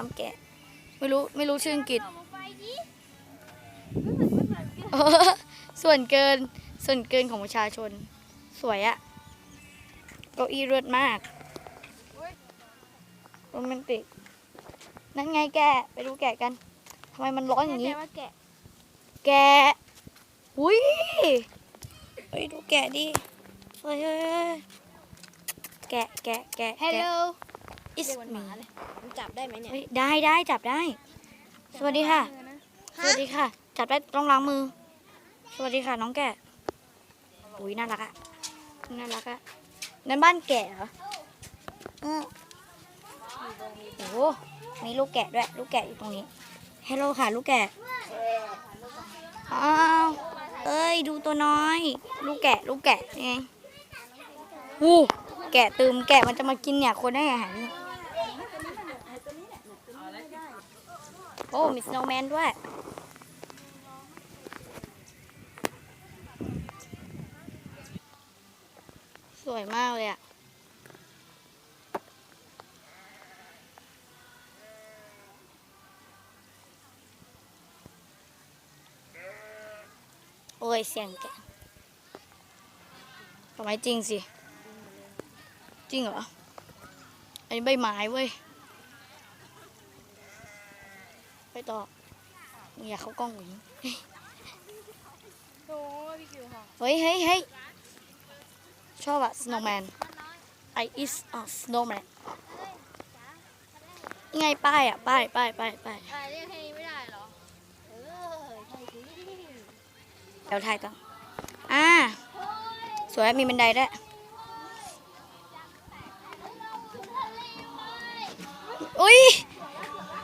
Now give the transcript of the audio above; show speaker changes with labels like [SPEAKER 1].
[SPEAKER 1] ามแกะ ไม่รู้ไม่รู้ชื่ออังกฤษ
[SPEAKER 2] เอามาไฟดิ
[SPEAKER 1] เออส่วนเกินส่วนเกินของประชาชน สวยอะเก้าอี้เลือดมากโรแมนติก นั่นไงแกะไปดูแกะกันทำไมมันร้อนอย่างนี้
[SPEAKER 2] แน่ใจว่าแกะ
[SPEAKER 1] แกะอุ้ยไปดูแกะดิเฮ้ยเฮ้ยเฮ้ยแกะแกะแกะ
[SPEAKER 2] ฮัลโหล
[SPEAKER 1] อิส
[SPEAKER 2] เรียกมันห
[SPEAKER 1] มี
[SPEAKER 2] มาเลยมันจับได้ไหมเนี่ย
[SPEAKER 1] เฮ้ยได้ได้จับได้ สวัสดีค่ะ สวัสดีค่ะ จับได้ต้องล้างมือ สวัสดีค่ะ น้องแกะอุ้ยน่ารักอะน่ารักอะนั่นบ้านแกะเหรออือโอ้โหมีลูกแกะด้วย ลูกแกะอยู่ตรงนี้ฮัลโหลค่ะ ลูกแกะอ้าวเอ้ย ดูตัวน้อย ลูกแกะ ลูกแกะนี่ไงวู้ แกะตืมแกะมันจะมากินเนี่ยคนให้อาหานี่โอ้มีสโนว์แมนด้วย สวยมากเลยอะโอ้ยเสียงแกะทำไมจริงสิ จริงเหรอ อันนี้ใบไม้เว้ย ไปต่ออย่าเข้ากล้องอย่างนี้
[SPEAKER 2] โอ้พี่คิวค่ะ
[SPEAKER 1] เฮ้ยเฮ้ยเฮ้ยชอบอะ snowman I is a snowman ยังไงป้ายอะป้ายป้ายป้ายป้าย
[SPEAKER 2] อะไรเรียกแค่นี้ไม่ได้เหรอ เออใช่สิ
[SPEAKER 1] เดี๋ยวถ่ายต่ออ่า สวยมีบันไดด้วย อุ้ย